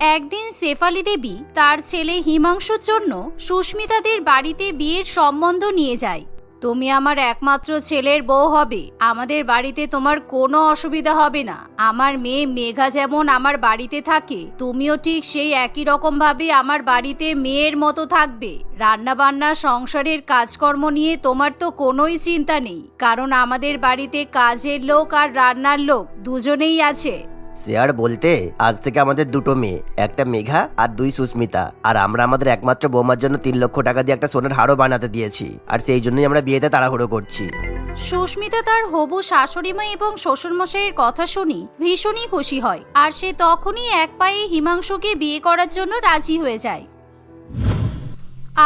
একদিন শেফালি দেবী তার ছেলে হিমাংশুর জন্য সুস্মিতাদের বাড়িতে বিয়ের সম্বন্ধ নিয়ে যায়। তুমি আমার একমাত্র ছেলের বউ হবে, আমাদের বাড়িতে তোমার কোনো অসুবিধা হবে না। আমার মেয়ে মেঘা যেমন আমার বাড়িতে থাকে, তুমিও ঠিক সেই একই রকম ভাবে আমার বাড়িতে মেয়ের মতো থাকবে। রান্না বান্না সংসারের কাজকর্ম নিয়ে তোমার তো কোনোই চিন্তা নেই, কারণ আমাদের বাড়িতে কাজের লোক আর রান্নার লোক দুজনেই আছে। সে আর বলতে, আজ থেকে আমাদের দুটো মেয়ে, একটা মেঘা আর দুই সুস্মিতা। আর আমরা আমাদের একমাত্র বৌমার জন্য তিন লক্ষ টাকা দিয়ে একটা সোনার হারও বানাতে দিয়েছি। আর সেই জন্যই আমরা বিয়েতে তাড়াহুড়ো করছি। সুস্মিতা তার হবু শাশুড়িমা এবং শ্বশুরমশাইয়ের কথা শুনি ভীষণই খুশি হয়। আর সে তখনই এক পায়ে হিমাংশুকে বিয়ে করার জন্য রাজি হয়ে যায়।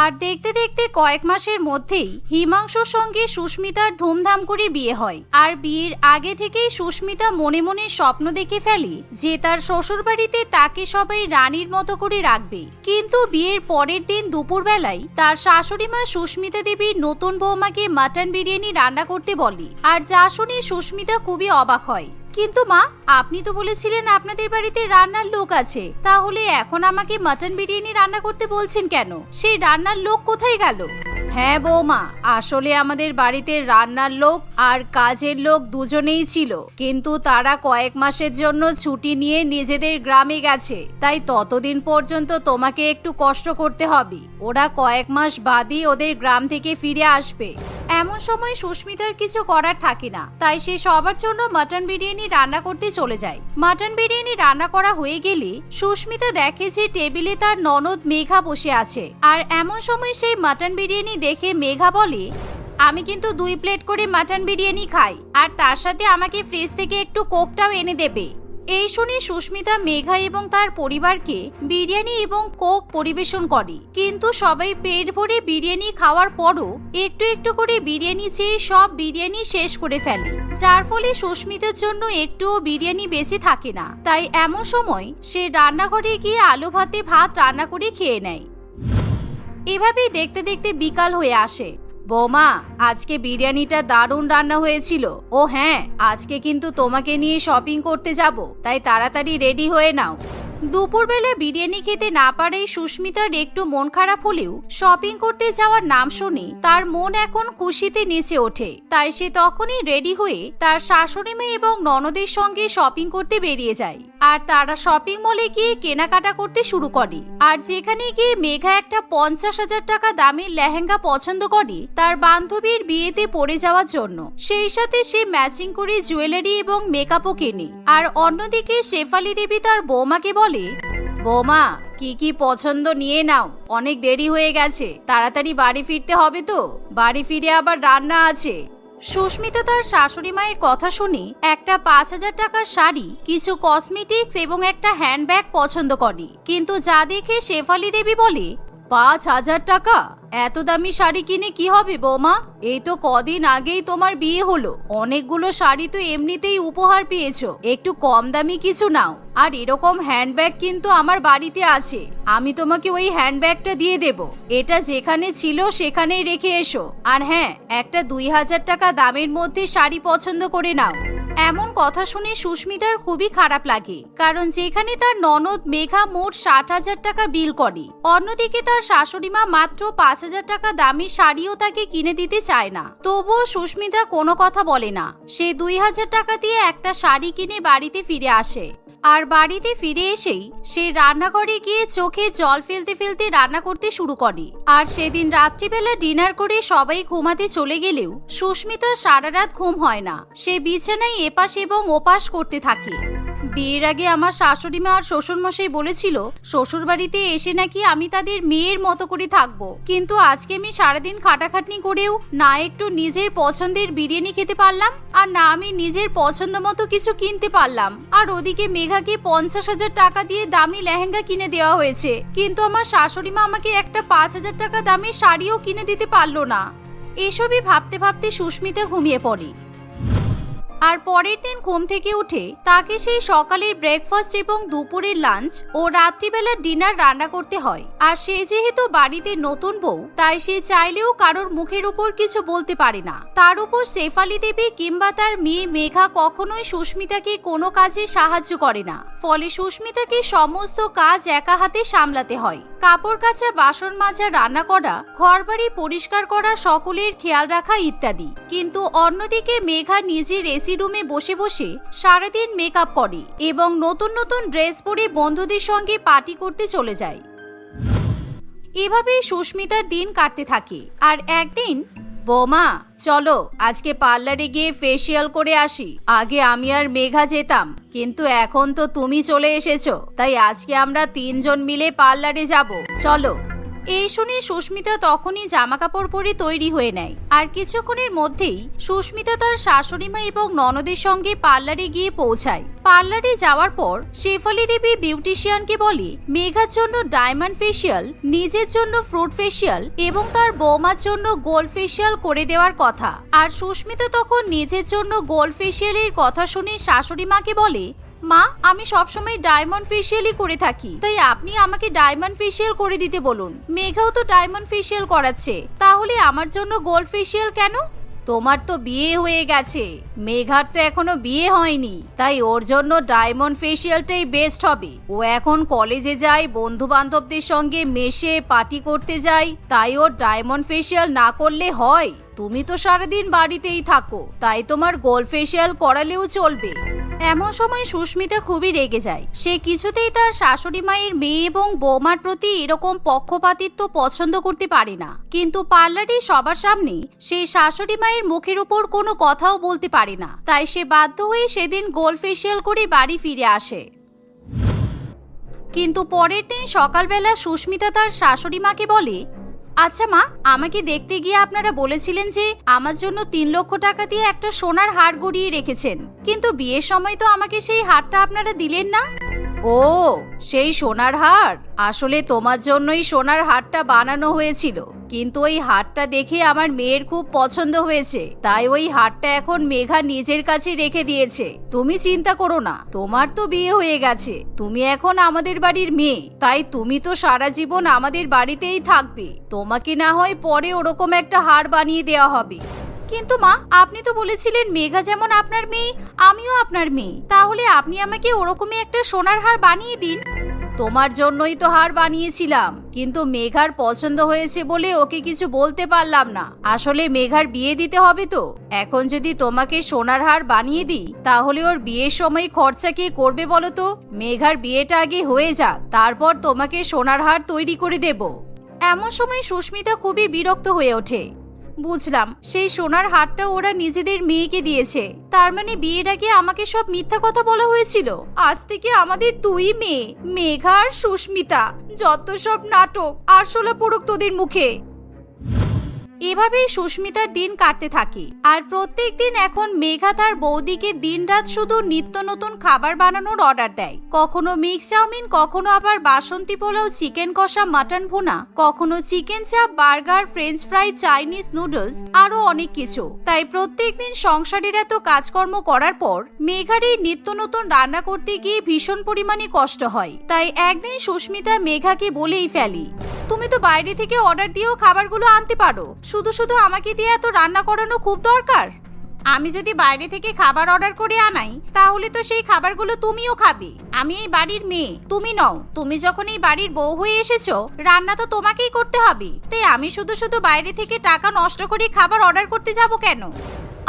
আর দেখতে দেখতে কয়েক মাসের মধ্যেই হিমাংশুর সঙ্গে সুস্মিতার ধুমধাম করে বিয়ে হয়। আর বিয়ের আগে থেকেই সুস্মিতা মনে মনে স্বপ্ন দেখে ফেলে যে তার শ্বশুরবাড়িতে তাকে সবাই রানীর মতো করে রাখবে। কিন্তু বিয়ের পরের দিন দুপুরবেলায় তার শাশুড়ি মা সুস্মিতা দেবীর নতুন বৌমাকে মাটন বিরিয়ানি রান্না করতে বলে। আর যা শুনে সুস্মিতা খুবই অবাক হয়। কিন্তু মা, আপনি তো বলেছিলেন আপনাদের বাড়িতে রান্নার লোক আছে। তাহলে এখন আমাকে মাটন বিরিয়ানি রান্না করতে বলছেন কেন? সেই রান্নার লোক কোথায় গেল? হ্যাঁ বৌমা, আসলে আমাদের বাড়িতে রান্নার লোক আর কাজের লোক দুজনেই ছিল। কিন্তু তারা কয়েক মাসের জন্য ছুটি নিয়ে নিজেদের গ্রামে গেছে। তাই ততদিন পর্যন্ত তোমাকে একটু কষ্ট করতে হবে। ওরা কয়েক মাস বাদই ওদের গ্রাম থেকে ফিরে আসবে। এমন সময় সুস্মিতার কিছু করার থাকে না। তাই সে সবার জন্য মাটন বিরিয়ানি রান্না করতে চলে যায়। মাটন বিরিয়ানি রান্না করা হয়ে গেলে সুস্মিতা দেখে যে টেবিলে তার ননদ মেঘা বসে আছে। আর এমন সময় সেই মাটন বিরিয়ানি দেখে মেঘা বলে, আমি কিন্তু দুই প্লেট করে মাটন বিরিয়ানি খাই, আর তার সাথে আমাকে ফ্রিজ থেকে একটু কোকটাও এনে দেবে। এই শুনে সুস্মিতা, মেঘা এবং তার পরিবারকে বিরিয়ানি এবং কোক পরিবেশন করে। কিন্তু সবাই পেট ভরে বিরিয়ানি খাওয়ার পরও একটু একটু করে বিরিয়ানি চেয়ে সব বিরিয়ানি শেষ করে ফেলে। যার ফলে সুস্মিতার জন্য একটুও বিরিয়ানি বেঁচে থাকে না। তাই এমন সময় সে রান্নাঘরে গিয়ে আলু ভাতে ভাত রান্না করে খেয়ে নেয়। এভাবেই দেখতে দেখতে বিকাল হয়ে আসে। বৌমা, আজকে বিরিয়ানিটা দারুণ রান্না হয়েছিল। ও হ্যাঁ আজকে কিন্তু তোমাকে নিয়ে শপিং করতে যাব, তাই তাড়াতাড়ি রেডি হয়ে নাও। দুপুরবেলা বিরিয়ানি খেতে না পারেই সুস্মিতার একটু মন খারাপ হলেও শপিং করতে যাওয়ার নাম শুনে তার মন এখন খুশিতে নেচে ওঠে। তাই সে তখনই রেডি হয়ে তার শাশুড়ি মেয়ে এবং ননদের সঙ্গে শপিং করতে বেরিয়ে যায়। আর তারা শপিং মলে গিয়ে কেনাকাটা করতে শুরু করে। আর যেখানে গিয়ে মেঘা একটা পঞ্চাশ হাজার টাকা দামের লেহেঙ্গা পছন্দ করে, তার বান্ধবীর বিয়েতে পড়ে যাওয়ার জন্য। সেই সাথে সে ম্যাচিং করে জুয়েলারি এবং মেকআপও কেনে। আর অন্যদিকে শেফালি দেবী তার বৌমাকে বলে, বৌমা, কি কি পছন্দ নিয়ে নাও, অনেক দেরি হয়ে গেছে, তাড়াতাড়ি বাড়ি ফিরতে হবে তো। বাড়ি ফিরে আবার রান্না আছে। সুস্মিতা তার শাশুড়ি মায়ের কথা শুনে একটা পাঁচ হাজার টাকার শাড়ি, কিছু কসমেটিক্স এবং একটা হ্যান্ডব্যাগ পছন্দ করে। কিন্তু যা দেখে শেফালি দেবী বলে পাঁচ হাজার টাকা? এত দামি শাড়ি কিনে কি হবে বৌমা? এই তো কদিন আগেই তোমার বিয়ে হলো। অনেকগুলো শাড়ি তো এমনিতেই উপহার পেয়েছ। একটু কম দামি কিছু নাও। আর এরকম হ্যান্ডব্যাগ কিন্তু আমার বাড়িতে আছে। আমি তোমাকে ওই হ্যান্ডব্যাগটা দিয়ে দেব। এটা যেখানে ছিল সেখানেই রেখে এসো। আর হ্যাঁ একটা দুই হাজার টাকা দামের মধ্যে শাড়ি পছন্দ করে নাও। এমন কথা শুনে সুস্মিতার খুবই খারাপ লাগে, কারণ যেখানে তার ননদ মেঘা মোট ষাট হাজার টাকা বিল করে, অন্যদিকে তার শাশুড়িমা মাত্র পাঁচ হাজার টাকা দামি শাড়িও তাকে কিনে দিতে চায় না। তবুও সুস্মিতা কোনো কথা বলে না, সে দুই হাজার টাকা দিয়ে একটা শাড়ি কিনে বাড়িতে ফিরে আসে। আর বাড়িতে ফিরে এসেই সে রান্নাঘরে গিয়ে চোখে জল ফেলতে ফেলতে রান্না করতে শুরু করে। আর সেদিন রাত্রিবেলা ডিনার করে সবাই ঘুমাতে চলে গেলেও সুস্মিতা সারা রাত ঘুম হয় না। সে বিছানায় এপাশ এবং ওপাশ করতে থাকে। বিয়ের আগে আমার শাশুড়ি মা আর শ্বশুরমশাই বলেছিল শ্বশুর বাড়িতে এসে নাকি আমি তাদের মেয়ের মতো করে থাকব। কিন্তু আজকে আমি সারাদিন খাটাখাটনি করেও না একটু নিজের পছন্দের বিরিয়ানি খেতে পারলাম, আর না আমি নিজের পছন্দ মতো কিছু কিনতে পারলাম। আর ওদিকে মেঘাকে পঞ্চাশ হাজার টাকা দিয়ে দামি লেহেঙ্গা কিনে দেওয়া হয়েছে। কিন্তু আমার শাশুড়ি মা আমাকে একটা পাঁচ হাজার টাকা দামি শাড়িও কিনে দিতে পারল না। এসবই ভাবতে ভাবতে সুস্মিতা ঘুমিয়ে পড়ে। আর পরের দিন ঘুম থেকে উঠে তাকে সেই সকালের ব্রেকফাস্ট এবং দুপুরের লাঞ্চ ও রাত্রিবেলার ডিনার রান্না করতে হয়। আর সে যেহেতু বাড়িতে নতুন বউ, তাই সে চাইলেও কারোর মুখের উপর কিছু বলতে পারে না। তার উপর শেফালি দেবী কিংবা তার মেয়ে মেঘা কখনোই সুস্মিতাকে কোনো কাজে সাহায্য করে না। ফলে সুস্মিতাকে সমস্ত কাজ একা হাতে সামলাতে হয়। কাপড় কাচা, বাসন মাজা, রান্না করা, ঘরবাড়ি পরিষ্কার করা, সকলের খেয়াল রাখা ইত্যাদি। কিন্তু অন্যদিকে মেঘা নিজের এসি রুমে বসে বসে সারাদিন মেকআপ করে এবং নতুন নতুন ড্রেস পরে বন্ধুদের সঙ্গে পার্টি করতে চলে যায় এভাবেই সুস্মিতার দিন কাটতে থাকে। আর একদিন, বোমা, চলো, আজকে পার্লারে গিয়ে ফেসিয়াল করে আসি। আগে আমি আর মেঘা যেতাম, কিন্তু এখন তো তুমি চলে এসেছ। তাই আজকে আমরা তিনজন মিলে পার্লারে যাব। চলো। এই শুনে সুস্মিতা তখনই জামা কাপড় পরে তৈরি হয়ে নেয়। আর কিছুক্ষণের মধ্যেই সুস্মিতা তার শাশুড়িমা এবং ননদের সঙ্গে পার্লারে গিয়ে পৌঁছায়। পার্লারে যাওয়ার পর শেফালি দেবী বিউটিশিয়ানকে বলে, মেঘার জন্য ডায়মন্ড ফেসিয়াল, নিজের জন্য ফ্রুট ফেসিয়াল এবং তার বৌমার জন্য গোল্ড ফেসিয়াল করে দেওয়ার কথা। আর সুস্মিতা তখন নিজের জন্য গোল্ড ফেসিয়ালের কথা শুনে শাশুড়ি মাকে বলে মা, আমি সবসময় ডায়মন্ড ফেসিয়ালই করে থাকি, তাই আপনি আমাকে ডায়মন্ড ফেসিয়াল করে দিতে বলুন। মেঘাও তো ডায়মন্ড ফেসিয়াল করাচ্ছে, তাহলে আমার জন্য গোল্ড ফেসিয়াল কেন? তোমার তো বিয়ে হয়ে গেছে, মেঘার তো এখনও বিয়ে হয়নি, তাই ওর জন্য ডায়মন্ড ফেসিয়ালটাই বেস্ট হবে। ও এখন কলেজে যায় বন্ধু বান্ধবদের সঙ্গে মেশে পার্টি করতে যায়, তাই ওর ডায়মন্ড ফেসিয়াল না করলে হয়। তুমি তো সারাদিন বাড়িতেই থাকো, তাই তোমার গোল্ড ফেসিয়াল করালেও চলবে। এমন সময় সুস্মিতা খুবই রেগে যায়। সে কিছুতেই তার শাশুড়ি মায়ের মেয়ে এবং বৌমার প্রতি এরকম পক্ষপাতিত্ব পছন্দ করতে পারে না। কিন্তু পার্লারে সবার সামনে সে শাশুড়ি মায়ের মুখের উপর কোনো কথাও বলতে পারে না। তাই সে বাধ্য হয়ে সেদিন গোল ফেসিয়াল করে বাড়ি ফিরে আসে। কিন্তু পরের দিন সকালবেলা সুস্মিতা তার শাশুড়ি মাকে বলে আচ্ছা মা, আমাকে দেখতে গিয়ে আপনারা বলেছিলেন যে আমার জন্য তিন লক্ষ টাকা দিয়ে একটা সোনার হার গড়িয়ে রেখেছেন। কিন্তু বিয়ের সময় তো আমাকে সেই হারটা আপনারা দিলেন না। ও, সেই সোনার হার। আসলে তোমার জন্যই সোনার হারটা বানানো হয়েছিল। কিন্তু ওই হারটা দেখে আমার মেয়ের খুব পছন্দ হয়েছে। তাই ওই হারটা এখন মেঘা নিজের কাছে রেখে দিয়েছে। তুমি চিন্তা করো না, তোমার তো বিয়ে হয়ে গেছে। তুমি এখন আমাদের বাড়ির মেয়ে। তাই তুমি তো সারা জীবন আমাদের বাড়িতেই থাকবে। তোমাকে না হয় পরে ওরকম একটা হার বানিয়ে দেওয়া হবে। কিন্তু মা, আপনি তো বলেছিলেন মেঘা যেমন আপনার মেয়ে, আমিও আপনার মেয়ে। তাহলে আপনি আমাকে ওরকমই একটা সোনার হার বানিয়ে দিন। তোমার জন্যই তো হার বানিয়েছিলাম, কিন্তু মেঘার পছন্দ হয়েছে বলে ওকে কিছু বলতে পারলাম না। আসলে মেঘার বিয়ে দিতে হবে তো। এখন যদি তোমাকে সোনার হার বানিয়ে দিই, তাহলে ওর বিয়ের সময় খরচা কে করবে বলো তো? মেঘার বিয়েটা আগে হয়ে যাক, তারপর তোমাকে সোনার হার তৈরি করে দেব। এমন সময় সুস্মিতা খুবই বিরক্ত হয়ে ওঠে। বুঝলাম। সেই সোনার হারটা ওরা নিজেদের মেয়েকে দিয়েছে। তার মানে বিয়ের আগে আমাকে সব মিথ্যা কথা বলা হয়েছিল। আজ থেকে আমাদের দুই মেয়ে, মেঘা আর সুস্মিতা। যত সব নাটক আর শোলা পড়ুক তোদের মুখে। এভাবেই সুস্মিতার দিন কাটতে থাকে। আর প্রত্যেক দিন এখন মেঘা তার বৌদিকে দিনরাত শুধু নিত্য নতুন খাবার বানানোর অর্ডার দেয়। কখনো মিক্স চাউমিন, কখনো আবার বাসন্তী পোলাও চিকেন কষা মাটন ভুনা, কখনো চিকেন চাপ burger French fry Chinese noodles আরও অনেক কিছু। তাই প্রত্যেক দিন সংসারের এত কাজকর্ম করার পর মেঘার এই নিত্য নতুন রান্না করতে গিয়ে ভীষণ পরিমাণে কষ্ট হয়। তাই একদিন সুস্মিতা মেঘাকে বলেই ফেলি, তুমি তো বাইরে থেকে অর্ডার দিয়েও খাবারগুলো আনতে পারো। শুধু শুধু আমাকে দিয়ে এত রান্না করানো খুব দরকার? আমি যদি বাইরে থেকে খাবার অর্ডার করে আনাই, তাহলে তো সেই খাবারগুলো তুমিও খাবে। আমি এই বাড়ির মেয়ে, তুমি নও। তুমি যখন এই বাড়ির বউ হয়ে এসেছ, রান্না তো তোমাকেই করতে হবে। তাই আমি শুধু শুধু বাইরে থেকে টাকা নষ্ট করে খাবার অর্ডার করতে যাব কেন?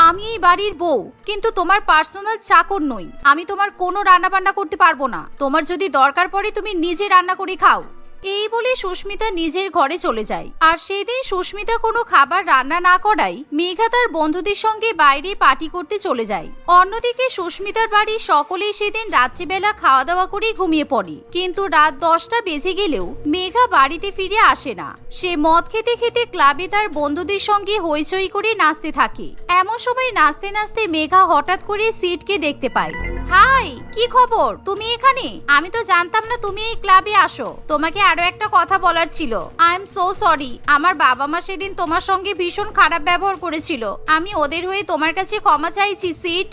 আমি এই বাড়ির বউ, কিন্তু তোমার পার্সোনাল চাকর নই। আমি তোমার কোনো রান্না বান্না করতে পারব না। তোমার যদি দরকার পড়ে তুমি নিজে রান্না করে খাও। এই বলে সুস্মিতা নিজের ঘরে চলে যায়। আর সেদিন সুস্মিতা কোনো খাবার রান্না না করাই মেঘা তার বন্ধুদের সঙ্গে বাইরে পার্টি করতে চলে যায়। অন্যদিকে সুস্মিতার বাড়ির সকলেই সেদিন রাত্রিবেলা খাওয়া দাওয়া করে ঘুমিয়ে পড়ে। কিন্তু রাত দশটা বেজে গেলেও মেঘা বাড়িতে ফিরে আসে না। সে মদ খেতে খেতে ক্লাবে তার বন্ধুদের সঙ্গে হইচই করে নাচতে থাকে। এমন সময় নাচতে নাচতে মেঘা হঠাৎ করে সিটকে দেখতে পায়। হাই, কি খবর? তুমি এখানে? আমি তো জানতাম না তুমি এই ক্লাবে আসো। তোমাকে আরও একটা কথা বলার ছিল। আই এম সো সরি আমার বাবা মা সেদিন তোমার সঙ্গে ভীষণ খারাপ ব্যবহার করেছিল। আমি ওদের হয়ে তোমার কাছে ক্ষমা চাইছি সিট।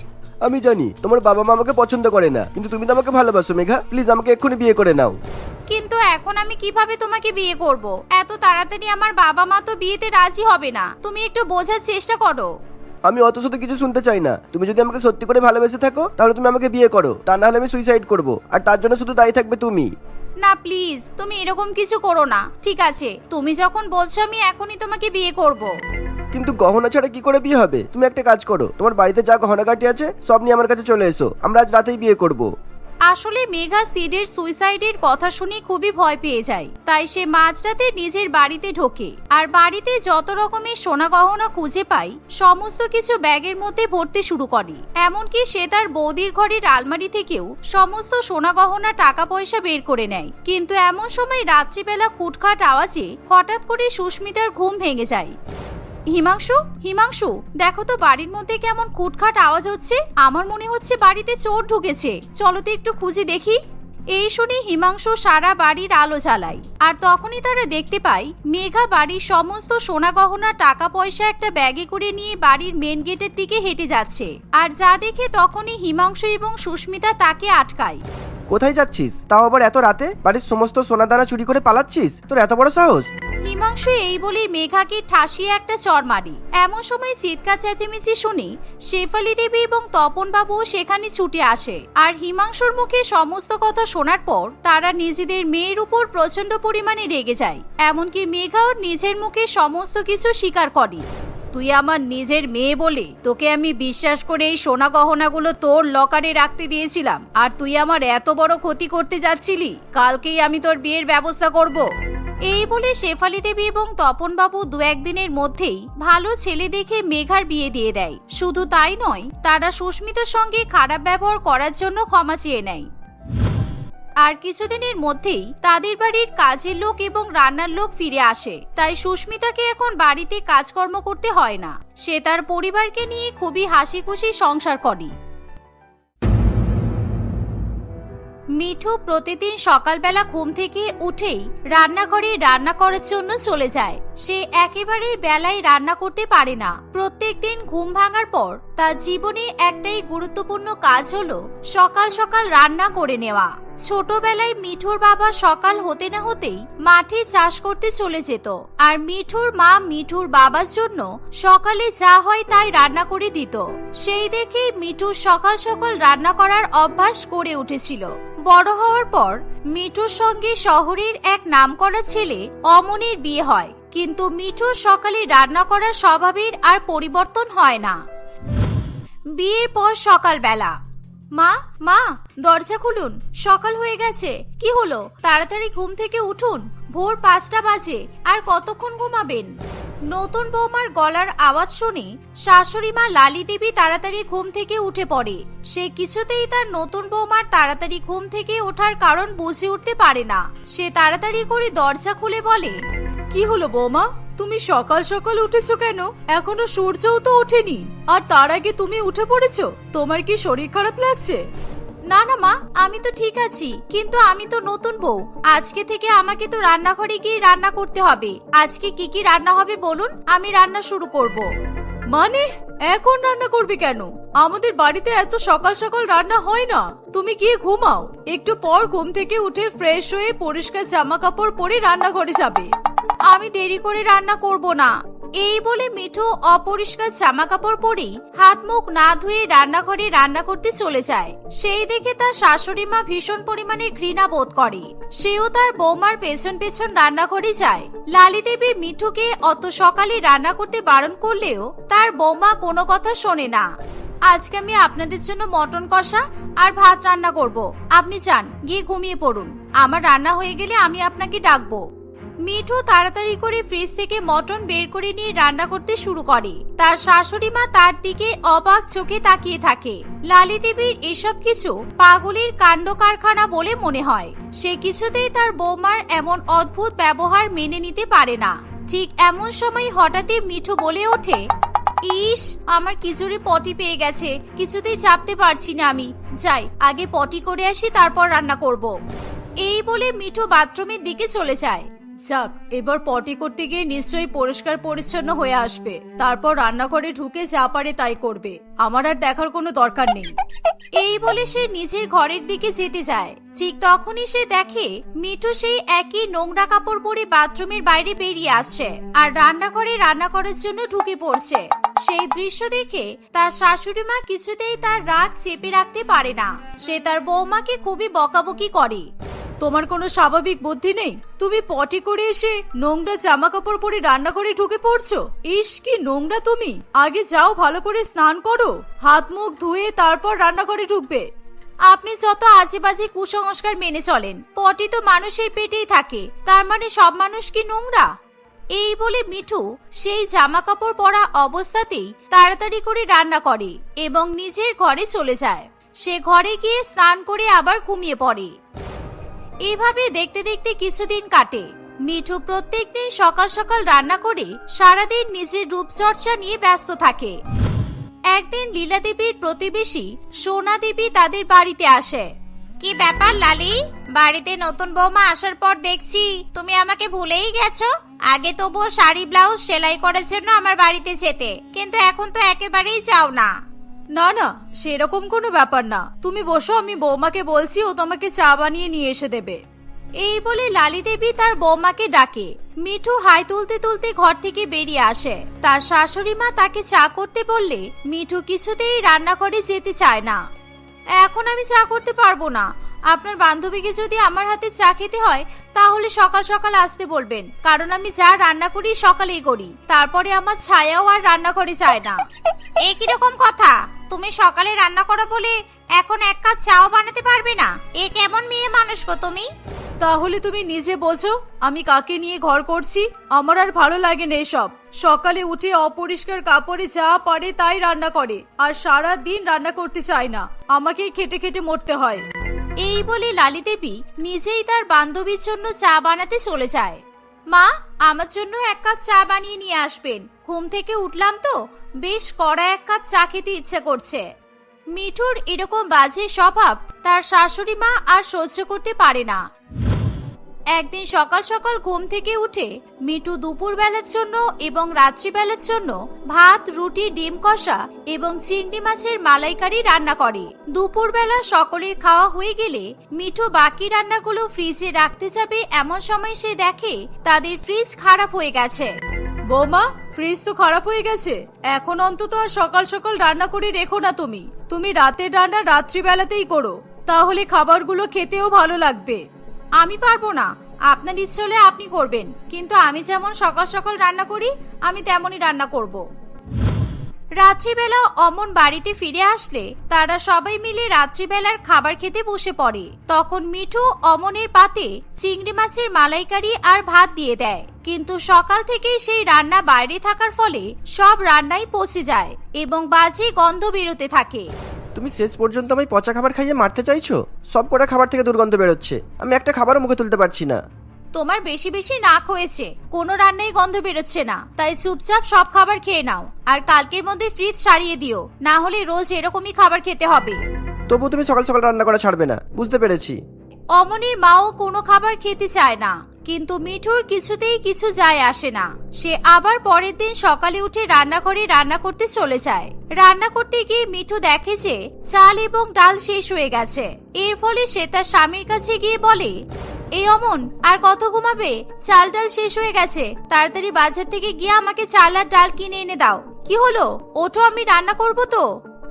আমি জানি তোমার বাবা মা আমাকে পছন্দ করে না কিন্তু তুমি তো আমাকে ভালোবাসো মেঘা। প্লিজ আমাকে এক্ষুনি বিয়ে করে নাও। কিন্তু এখন আমি কীভাবে তোমাকে বিয়ে করব? এত তাড়াতাড়ি আমার বাবা মা তো বিয়েতে রাজি হবে না। তুমি একটু বোঝার চেষ্টা করো। আমি অত শত কিছু শুনতে চাই না। তুমি যদি আমাকে সত্যি করে ভালোবেসে থাকো তাহলে তুমি আমাকে বিয়ে করো। তা না হলে আমি সুইসাইড করব। আর তার জন্য শুধু দায়ী থাকবে তুমি। না প্লিজ তুমি এরকম কিছু করো না, ঠিক আছে? তুমি যখন বলছো, আমি এখনই তোমাকে বিয়ে করব। কিন্তু গহনা ছাড়া কি করে বিয়ে হবে? তুমি একটা কাজ করো, তোমার বাড়িতে যা গহনাঘাটি আছে, সব নিয়ে আমার কাছে চলে এসো, আমরা আজ রাতেই বিয়ে করব। আসলে মেঘা সিডের সুইসাইডের কথা শুনে খুবই ভয় পেয়ে যায়। তাই সে মাঝরাতে নিজের বাড়িতে ঢোকে। আর বাড়িতে যত রকমের সোনা গহনা খুঁজে পায়, সমস্ত কিছু ব্যাগের মধ্যে ভরতে শুরু করে। এমনকি সে তার বৌদির ঘরের আলমারি থেকেও সমস্ত সোনা গহনা টাকা পয়সা বের করে নেয়। কিন্তু এমন সময় রাত্রিবেলা খুটখাট আওয়াজে হঠাৎ করে সুস্মিতার ঘুম ভেঙে যায়। হিমাংশু হিমাংশু, দেখো তো বাড়ির মধ্যে কেমন কুটখাট আওয়াজ হচ্ছে। আমার মনে হচ্ছে বাড়িতে চোর ঢুকেছে। চলো তো একটু খুঁজে দেখি। এই শুনে হিমাংশু সারা বাড়ির আলো জ্বালায়। আর তখনই তারা দেখতে পায়, মেঘা বাড়ির সমস্ত সোনা গহনা টাকা পয়সা একটা ব্যাগে করে নিয়ে বাড়ির মেন গেটের দিকে হেঁটে যাচ্ছে। আর যা দেখে তখনই হিমাংশু এবং সুস্মিতা তাকে আটকায়। কোথায় যাচ্ছিস? তাও আবার এত রাতে? বাড়ির সমস্ত সোনা দানা চুরি করে পালাচ্ছিস? তোর এত বড় সাহস? হিমাংশু এই বলেই মেঘাকে ঠাসিয়ে একটা চর মারি। এমন সময় চিৎকার চেঁচেমেচি শুনি শেফালি দেবী এবং তপন বাবু সেখানে ছুটে আসে। আর হিমাংশুর মুখে সমস্ত কথা শোনার পর তারা নিজেদের মেয়ের উপর প্রচণ্ড পরিমাণে রেগে যায়। এমনকি মেঘাও নিজের মুখে সমস্ত কিছু স্বীকার করে। তুই আমার নিজের মেয়ে বলে তোকে আমি বিশ্বাস করে এই সোনা গহনাগুলো তোর লকারে রাখতে দিয়েছিলাম। আর তুই আমার এত বড় ক্ষতি করতে যাচ্ছিলি, কালকেই আমি তোর বিয়ের ব্যবস্থা করব। এই বলে শেফালি দেবী এবং তপনবাবু দু একদিনের মধ্যেই ভালো ছেলে দেখে মেঘার বিয়ে দিয়ে দেয়। শুধু তাই নয়, তারা সুস্মিতার সঙ্গে খারাপ ব্যবহার করার জন্য ক্ষমা চেয়ে নেয়। আর কিছুদিনের মধ্যেই তাদের বাড়ির কাজের লোক এবং রান্নার লোক ফিরে আসে। তাই সুস্মিতাকে এখন বাড়িতে কাজকর্ম করতে হয় না। সে তার পরিবারকে নিয়ে খুবই হাসি খুশি সংসার করে। মিঠু প্রতিদিন সকালবেলা ঘুম থেকে উঠেই রান্নাঘরে রান্না করার জন্য চলে যায়। সে একেবারেই বেলায় রান্না করতে পারে না। প্রত্যেক দিন ঘুম ভাঙার পর তার জীবনে একটাই গুরুত্বপূর্ণ কাজ হলো সকাল সকাল রান্না করে নেওয়া। ছোটবেলায় মিঠুর বাবা সকাল হতে না হতেই মাঠে চাষ করতে চলে যেত। আর মিঠুর মা মিঠুর বাবার জন্য সকালে যা হয় তাই রান্না করে দিত। সেই দেখে মিঠুর সকাল সকাল রান্না করার অভ্যাস গড়ে উঠেছিল। বড় হওয়ার পর মিঠুর সঙ্গে শহরের এক নামকরা ছেলে অমনের বিয়ে হয়। কিন্তু মিঠুর সকালে রান্না করার স্বভাবের আর পরিবর্তন হয় না। বিয়ের পর সকালবেলা মা মা, দরজা খুলুন। সকাল হয়ে গেছে। কি হলো? তাড়াতাড়ি ঘুম থেকে উঠুন। ভোর পাঁচটা বাজে। আর কতক্ষণ ঘুমাবেন? নতুন বৌমার গলার আওয়াজ শুনে শাশুড়ি মা লালি দেবী তাড়াতাড়ি ঘুম থেকে উঠে পড়ে। সে কিছুতেই তার নতুন বৌমার তাড়াতাড়ি ঘুম থেকে ওঠার কারণ বুঝে উঠতে পারে না। সে তাড়াতাড়ি করে দরজা খুলে বলে, কি হলো বৌমা? তুমি সকাল সকাল উঠেছো কেন? এখনও সূর্যও তো ওঠেনি। আর তার আগে তুমি উঠে পড়েছো? তোমার কি শরীর খারাপ লাগছে? না না মা আমি তো ঠিক আছি কিন্তু আমি তো নতুন বউ। আজকে থেকে আমাকে তো রান্নাঘরে গিয়ে রান্না করতে হবে। আজকে কি কি রান্না হবে বলুন? আমি রান্না শুরু করব। মানে? এখন রান্না করবে কেন? আমাদের বাড়িতে এত সকাল সকাল রান্না হয় না। তুমি গিয়ে ঘুমাও। একটু পর ঘুম থেকে উঠে ফ্রেশ হয়ে পরিষ্কার জামা কাপড় পরে রান্নাঘরে যাবে। আমি দেরি করে রান্না করব না। এই বলে মিঠু অপরিষ্কার জামা কাপড় পরেই হাত মুখ না ধুয়ে রান্নাঘরে রান্না করতে চলে যায়। সেই দেখে তার শাশুড়ি মা ভীষণ পরিমাণে ঘৃণা বোধ করে। সেও তার বৌমার পেছন পেছন রান্নাঘরে যায়। লালি দেবী মিঠুকে অত সকালে রান্না করতে বারণ করলেও তার বৌমা কোনো কথা শোনে না। আজকে আমি আপনাদের জন্য মটন কষা আর ভাত রান্না করব। আপনি চান গিয়ে ঘুমিয়ে পড়ুন। আমার রান্না হয়ে গেলে আমি আপনাকে ডাকবো। মিঠু তাড়াতাড়ি করে ফ্রিজ থেকে মটন বের করে নিয়ে রান্না করতে শুরু করে। তার শাশুড়ি মা তার দিকে অবাক চোখে তাকিয়ে থাকে। লালি দেবীর এসব কিছু পাগলের কাণ্ড কারখানা বলে মনে হয়। সে কিছুতেই তার বৌমার এমন অদ্ভুত ব্যবহার মেনে নিতে পারে না। ঠিক এমন সময় হঠাৎই মিঠু বলে ওঠে, ইস, আমার খিচুড়ি পটি পেয়ে গেছে। কিছুতেই চাপতে পারছি না আমি। যাই, আগে পটি করে আসি, তারপর রান্না করব। এই বলে মিঠু বাথরুমের দিকে চলে যায়। যাক, এবার পটি করতে গিয়ে নিশ্চয়ই পরিষ্কার পরিচ্ছন্ন হয়ে আসবে। তারপর রান্নাঘরে ঢুকে যা পারে তাই করবে। আমার আর দেখার কোনো দরকার নেই। এই বলে সে নিজের ঘরের দিকে যেতে যায়। ঠিক তখনই সে দেখে মিঠু সেই একই নোংরা কাপড় পরে বাথরুমের বাইরে বেরিয়ে আসছে আর রান্নাঘরে রান্না করার জন্য ঢুকে পড়ছে। সেই দৃশ্য দেখে তার শাশুড়ি মা কিছুতেই তার রাগ চেপে রাখতে পারে না। সে তার বৌমাকে খুবই বকাবকি করে। তোমার কোনো স্বাভাবিক বুদ্ধি নেই? তুমি পটি করে এসে নোংরা জামা কাপড় পরে রান্নাঘরে ঢুকে পড়ছো? ইস কি নোংরা তুমি! আগে যাও ভালো করে স্নান করো, হাত মুখ ধুয়ে তারপর রান্নাঘরে ঢুকবে। আপনি যত আজে বাজে কুসংস্কার মেনে চলেন, পটি তো মানুষের পেটেই থাকে, তার মানে সব মানুষ কি নোংরা? এই বলে মিঠু সেই জামা কাপড় পরা অবস্থাতেই তাড়াতাড়ি করে রান্না করে এবং নিজের ঘরে চলে যায়। সে ঘরে গিয়ে স্নান করে আবার ঘুমিয়ে পড়ে। এভাবে দেখতে দেখতে কিছুদিন কাটে। মিঠু প্রত্যেকদিন সকাল সকাল রান্না করে সারাদিন নিজের রূপচর্চা নিয়ে ব্যস্ত থাকে। একদিন লীলা দেবীর প্রতিবেশী সোনা দেবী তাদের বাড়িতে আসে। কি ব্যাপার লালি? বাড়িতে নতুন বৌমা আসার পর দেখছি তুমি আমাকে ভুলেই গেছো। আগে তবুও শাড়ি, ব্লাউজ সেলাই করার জন্য আমার বাড়িতে যেতে, কিন্তু এখন তো একেবারেই যাও না। না না, সেরকম কোনো ব্যাপার না। তুমি বসো, আমি বৌমাকে বলছি, ও তোমাকে চা বানিয়ে নিয়ে এসে দেবে। এই বলে লালি দেবী তার বৌমাকে ডাকে। মিঠু হাই তুলতে তুলতে ঘর থেকে বেরিয়ে আসে। তার শাশুড়ি মা তাকে চা করতে বললে, মিঠু কিছুতেই রান্নাঘরে যেতে চায় না। এখন আমি চা করতে পারব না। আপনার বান্ধবীকে যদি আমার হাতে চা খেতে হয়, তাহলে সকাল সকাল আসতে বলবেন। কারণ আমি যা রান্না করি, সকালেই করি। তারপরে আমার ছায়াও আর রান্নাঘরে চায় না। এ কীরকম কথা? তুমি সকালে রান্না করো বলে এখন এক কাপ চাও বানাতে পারবে না? এ কেমন মেয়ে মানুষ গো তুমি? তাহলে তুমি নিজে বোঝো, আমি কাকে নিয়ে ঘর করছি? আমার আর ভালো লাগে না এসব। সকালে উঠে অপরিষ্কার কাপড়ে যা পারে তাই রান্না করে, আর সারা দিন রান্না করতে চায় না। আমাকেই খেটে খেটে মরতে হয়। এই বলে লালি দেবী নিজেই তার বান্ধবীর জন্য চা বানাতে চলে যায়। মা, আমার জন্য এক কাপ চা বানিয়ে নিয়ে আসবেন। ঘুম থেকে উঠলাম তো, বেশ কড়া এক কাপ চা খেতে ইচ্ছে করছে। মিঠুর এরকম বাজে স্বভাব তার শাশুড়ি মা আর সহ্য করতে পারে না। একদিন সকাল সকাল ঘুম থেকে উঠে মিঠু দুপুর বেলার জন্য এবং রাত্রিবেলার জন্য ভাত, রুটি, ডিম কষা এবং চিংড়ি মাছের মালাইকারি রান্না করে। দুপুর বেলা সকলের খাওয়া হয়ে গেলে মিঠু বাকি রান্নাগুলো ফ্রিজে রাখতে যাবে এমন সময় সে দেখে তাদের ফ্রিজ খারাপ হয়ে গেছে। বৌমা, ফ্রিজ তো খারাপ হয়ে গেছে। এখন অন্তত আর সকাল সকাল রান্না করে রেখো না তুমি। তুমি রাতের রান্না রাত্রিবেলাতেই করো। তাহলে খাবারগুলো খেতেও ভালো লাগবে। আমি পারব না। আপনার ইচ্ছে হলে আপনি করবেন। কিন্তু আমি যেমন সকাল সকাল রান্না করি, আমি তেমনই রান্না করব। রাত্রিবেলা অমন বাড়িতে ফিরে আসলে তারা সবাই মিলে রাত্রিবেলার খাবার খেতে বসে পড়ে। তখন মিঠু অমনের পাতে চিংড়ি মাছের মালাইকারি আর ভাত দিয়ে দেয়। কিন্তু সকাল থেকেই সেই রান্না বাইরে থাকার ফলে সব রান্নাই পচে যায় এবং বাজে গন্ধ বেরোতে থাকে। তুমি শেষ পর্যন্ত আমায় পচা খাবার খাইয়ে মারতে চাইছো? সব কটা খাবার থেকে দুর্গন্ধ বেরোচ্ছে। আমি একটা খাবারও মুখে তুলতে পারছি না। তোমার বেশি বেশি নাক হয়েছে। কোনো রান্নাই গন্ধ বেরোচ্ছে না। তাই চুপচাপ সব খাবার খেয়ে নাও। আর কালকের মধ্যে ফ্রিজ সারিয়ে দিও। না হলে রোজ এরকমই খাবার খেতে হবে। তবু তুমি সকাল সকাল রান্না করা ছাড়বে না। বুঝতে পেরেছি। অমনির মাও কোনো খাবার খেতে চায় না। কিন্তু মিঠুর কিছুতেই কিছু যায় আসে না। সে আবার পরের দিন সকালে উঠে রান্নাঘরে রান্না করতে চলে যায়। রান্না করতে গিয়ে মিঠু দেখে যে চাল এবং ডাল শেষ হয়ে গেছে। এর ফলে সে তার স্বামীর কাছে গিয়ে বলে, এই অমন, আর কত ঘুমাবে? চাল ডাল শেষ হয়ে গেছে। তাড়াতাড়ি বাজার থেকে গিয়ে আমাকে চাল আর ডাল কিনে এনে দাও। কি হলো? ওঠো, আমি রান্না করব তো?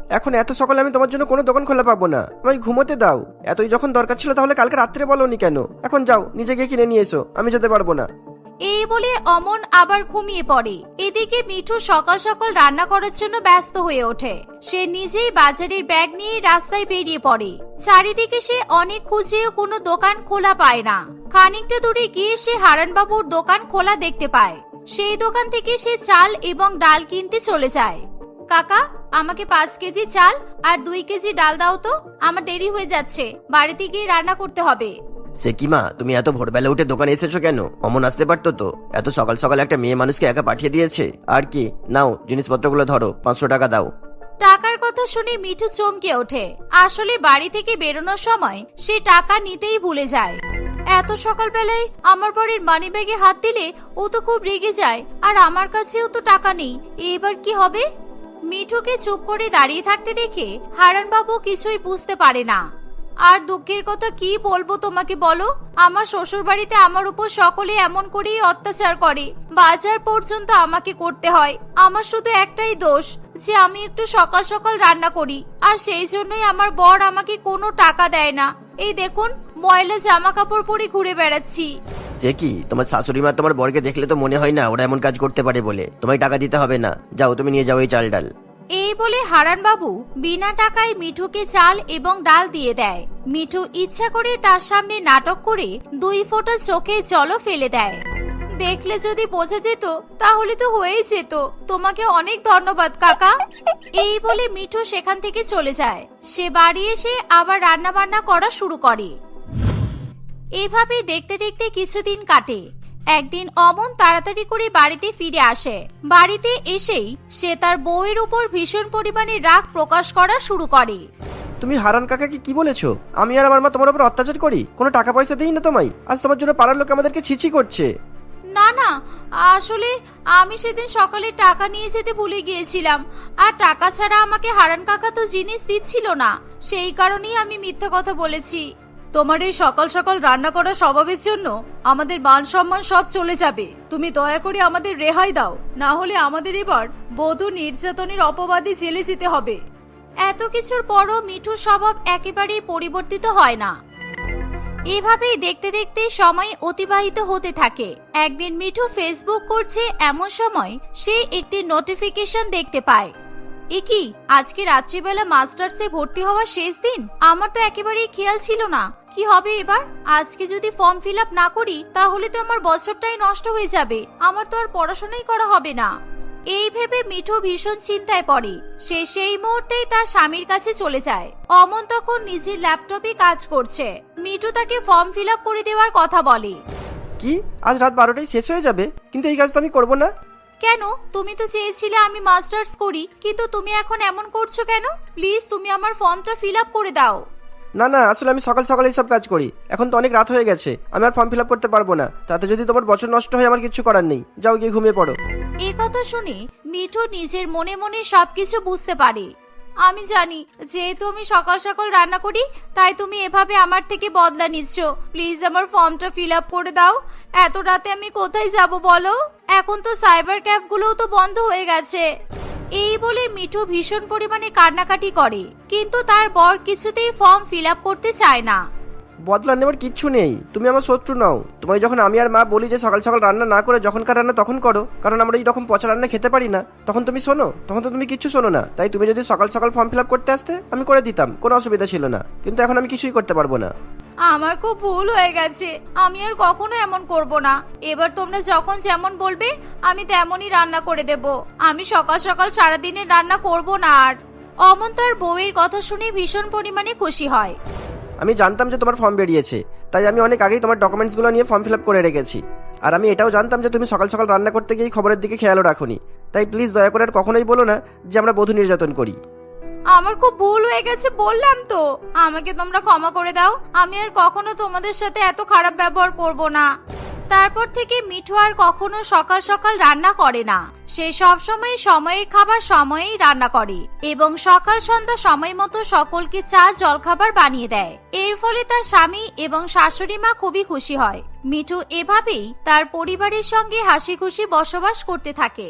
এখন এত সকালে আমি তোমার জন্য কোনো দোকান খোলা পাবো না। আমায় ঘুমোতে দাও। এতই যখন দরকার ছিল তাহলে কালকে রাত্রে বলোনি কেন? এখন যাও নিজে গিয়ে কিনে নিয়ে এসো, আমি যেতে পারব না। এই বলে অমন আবার ঘুমিয়ে পড়ে। এদিকে মিঠু সকাল সকাল রান্না করার জন্য ব্যস্ত হয়ে ওঠে। সে নিজেই বাজারের ব্যাগ নিয়ে রাস্তায় বেরিয়ে পড়ে। চারিদিকে সে অনেক খুঁজেও কোনো দোকান খোলা পায় না। খানিকটা দূরে গিয়ে সে হারানবাবুর দোকান খোলা দেখতে পায়। সেই দোকান থেকে সে চাল এবং ডাল কিনতে চলে যায়। কাকা আমাকে পাঁচ কেজি চাল আর দুই কেজি ডাল দাও তো। আমার দেরি হয়ে যাচ্ছে। বাড়িতে গিয়ে রান্না করতে হবে। সে কি মা তুমি এত ভোরবেলা উঠে দোকানে এসেছ কেন? অমন আসতে পারতো তো? এত সকাল সকাল একটা মেয়ে মানুষকে একা পাঠিয়ে দিয়েছে। আর কি? নাও জিনিসপত্রগুলো ধরো পাঁচশো টাকা দাও। টাকার কথা শুনে মিঠু চমকে ওঠে। আসলে বাড়ি থেকে বেরোনোর সময় সে টাকা নিতেই ভুলে যায়। এত সকালবেলায় আমার বাড়ির মানি ব্যাগে হাত দিলে ও তো খুব রেগে যায়। আর আমার কাছেও তো টাকা নেই। এবার কি হবে? মিঠুকে চুপ করে দাঁড়িয়ে থাকতে দেখে হারানবাবু কিছুই বুঝতে পারে না। আর দুঃখের কথা কি বলব তোমাকে বলো? আমার শ্বশুর বাড়িতে আমার উপর সকলে এমন করেই অত্যাচার করে। বাজার পর্যন্ত আমাকে করতে হয়। আমার শুধু একটাই দোষ, যে আমি একটু সকাল সকাল রান্না করি। আর সেই জন্যই আমার বর আমাকে কোনো টাকা দেয় না। এই দেখুন, ময়লা জামা কাপড় পরে ঘুরে বেড়াচ্ছি। সে কি? তোমার শাশুড়ি মা তোমার বরকে দেখলে তো মনে হয় না ওরা এমন কাজ করতে পারে বলে। তোমায় টাকা দিতে হবে না। যাও, তুমি নিয়ে যাও এই চাল ডাল। এই বলে হারান বাবু বিনা টাকায় মিঠুকে চাল এবং ডাল দিয়ে দেয়। মিঠু ইচ্ছা করে তার সামনে নাটক করে দুই ফোঁটা চোখে জলও ফেলে দেয়। দেখলে যদি বোঝা যেত, তাহলে তো হয়েই যেত। তোমাকে অনেক ধন্যবাদ, কাকা। এই বলে মিঠু সেখান থেকে চলে যায়। সে বাড়ি এসে আবার রান্না বান্না করা শুরু করে। এভাবে দেখতে দেখতে কিছুদিন কাটে। একদিন অমন তাড়াতাড়ি করে বাড়িতে ফিরে আসে। বাড়িতে এসেই সে তার বউয়ের উপর ভীষণ পরিমাণে রাগ প্রকাশ করা শুরু করে। তুমি হারান কাকাকে কি বলেছ? আমি আর আমার মা তোমার উপর অত্যাচার করি। কোনো টাকা পয়সা দিই না তোমায়। আজ তোমার জন্য পাড়ার লোক আমাদেরকে ছিছি করছে। না না আসলে আমি সেদিন সকালে টাকা নিয়ে যেতে ভুলে গিয়েছিলাম। আর টাকা ছাড়া আমাকে হারান কাকা তো জিনিস দিচ্ছিল না। সেই কারণেই আমি মিথ্যা কথা বলেছি। তোমার এই সকাল সকাল রান্না করা স্বভাবের জন্য আমাদের মান সম্মান সব চলে যাবে। তুমি দয়া করে আমাদের রেহাই দাও। না হলে আমাদের এবার বধূ নির্যাতনের অপবাদে জেলে যেতে হবে। এত কিছুর পরও মিঠুর স্বভাব একেবারেই পরিবর্তিত হয় না। এভাবেই দেখতে দেখতে সময় অতিবাহিত হতে থাকে। একদিন মিঠু ফেসবুক করছে, এমন সময় সে একটি নোটিফিকেশন দেখতে পায়। এ আজকে রাত্রিবেলা মাস্টার্সে ভর্তি হওয়ার শেষ দিন? আমার তো একেবারেই খেয়াল ছিল না। কি হবে এবার? আজকে যদি ফর্ম ফিল আপ না করি, তাহলে তো আমার বছরটাই নষ্ট হয়ে যাবে। আমার তো আর পড়াশোনাই করা হবে না। এই ভেবে মিঠু ভীষণ চিন্তায় পড়ে। সে সেই মুহূর্তেই তার স্বামীর কাছে চলে যায়। অমন তখন নিজের ল্যাপটপে কাজ করছে। মিঠু তাকে ফর্ম ফিল আপ করে দেওয়ার কথা বলে। কি? আজ রাত বারোটায় শেষ হয়ে যাবে? কিন্তু এই কাজ তো আমি করব না। কেন? তুমি তো চেয়েছিলে আমি মাস্টার্স করি কিন্তু তুমি এখন এমন করছ কেন? প্লিজ তুমি আমার ফর্মটা ফিল আপ করে দাও। না না আসলে আমি সকাল সকাল সব কাজ করি। এখন তো অনেক রাত হয়ে গেছে। আমি আর ফর্ম ফিল আপ করতে পারব না। তাতে যদি তোমার বছর নষ্ট হয় আমার কিছু করার নেই। যাও গিয়ে ঘুমিয়ে পড়ো। এ কথা শুনে মিঠু নিজের মনে মনে সবকিছু বুঝতে পারে। আমি জানি, যেহেতু আমি সকাল সকাল রান্না করি, তাই তুমি এভাবে আমার থেকে বদলা নিচ্ছ। প্লিজ আমার ফর্মটা ফিল আপ করে দাও। এত রাতে আমি কোথায় যাব বলো? এখন তো সাইবার ক্যাফগুলোও তো বন্ধ হয়ে গেছে। এই বলে মিঠু ভীষণ পরিমাণে কান্নাকাটি করে, কিন্তু তার বর কিছুতেই ফর্ম ফিল আপ করতে চায় না। বদলা নেওয়ার কিচ্ছু নেই। তুমি আমার শত্রু নাও। তোমায় যখন আমি আর মা বলি যে সকাল সকাল রান্না না করে যখনকার রান্না তখন করো, কারণ আমরা এই রকম পচা রান্না খেতে পারি না। তখন তুমি শোনো, তখন তো তুমি কিচ্ছু শোনো না। তাই তুমি যদি সকাল সকাল ফর্ম ফিল আপ করতে আসতে, আমি করে দিতাম, কোনো অসুবিধা ছিল না। কিন্তু এখন আমি কিছুই করতে পারব না। আমার খুব ভুল হয়ে গেছে। আমি আর কখনো এমন করব না। এবার তোমরা যখন যেমন বলবে, আমি তেমনই রান্না করে দেব। আমি সকাল সকাল সারাদিনের রান্না করব না আর। অমন তার বউয়ের কথা শুনে ভীষণ পরিমাণে খুশি হয়। আমি জানতাম যে তোমার ফর্ম বেরিয়েছে, তাই আমি অনেক আগেই তোমার ডকুমেন্টসগুলো নিয়ে ফর্ম ফিল আপ করে রেখেছি। আর আমি এটাও জানতাম যে তুমি সকাল সকাল রান্না করতে গিয়ে খবরের দিকে খেয়ালও রাখুনি। তাই প্লিজ দয়া করে আর কখনোই বলো না যে আমরা বধূ নির্যাতন করি। আমার খুব ভুল হয়ে গেছে, বললাম তো। আমাকে তোমরা ক্ষমা করে দাও। আমি আর কখনো তোমাদের সাথে এত খারাপ ব্যবহার করব না। তারপর থেকে মিঠু আর কখনো সকাল সকাল রান্না করে না। সে সবসময় সময়ের খাবার সময়েই রান্না করে এবং সকাল সন্ধ্যা সময় মতো সকলকে চা, জলখাবার বানিয়ে দেয়। এর ফলে তার স্বামী এবং শাশুড়ি মা খুবই খুশি হয়। মিঠু এভাবেই তার পরিবারের সঙ্গে হাসি খুশি বসবাস করতে থাকে।